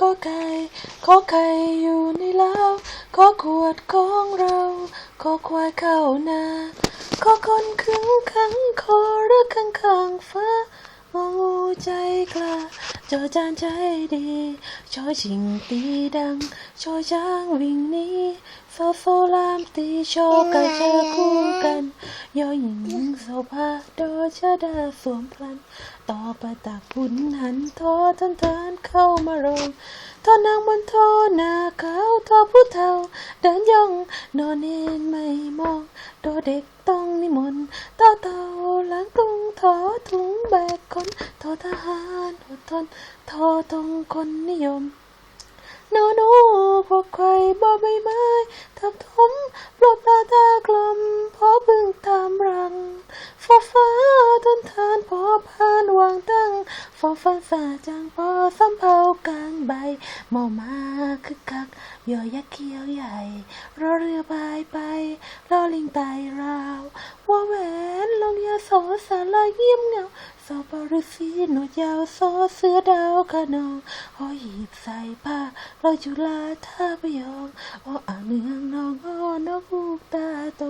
ก็ไก่ขอไข่อยู่ในเล้าขอขวดของเราขอควายเข้านาขอคนขึงขังคอรือข้างข้างฟ้างองูใจกล้าจอจานใจดีชอชิงตีดังชอช้างวิ่งหนีโซโซลามตีชอไก่เจอคู่ ยอหญิงโซภาโดชดาสวมพลัน ต่อประตักบุญหันทอทันทานเข้ามาโรงทอนางบนทอนาขาวทอผู้เฒ่าเดินย่องนอนเนนไม่มองโดเด็กต้องนิมนต์ต่อเต่าหลังตุงทอถุงแบกคนทอทหารอดทนทอตรงคนนิยมนอนูพวกใครบ่ใบไม้ทับถมปลบตาตา ฟ้าฟ้าทนทานพอพานวางตั้งฟอฟันฝ่าจางพอสำเภากลางใบมอมาคึกคักยอยักษ์เขียวใหญ่รอเรือพายไปรอลิงไตราววาแหวนลงยาโสสาลาเยี่ยมเงาสอบปรุษีหนวดยาวซอเสือดาวขนองหอหีบใส่ผ้าลอยจุฬาท่าพยองออ่างเนืองนองอ้อนกลูกตาโต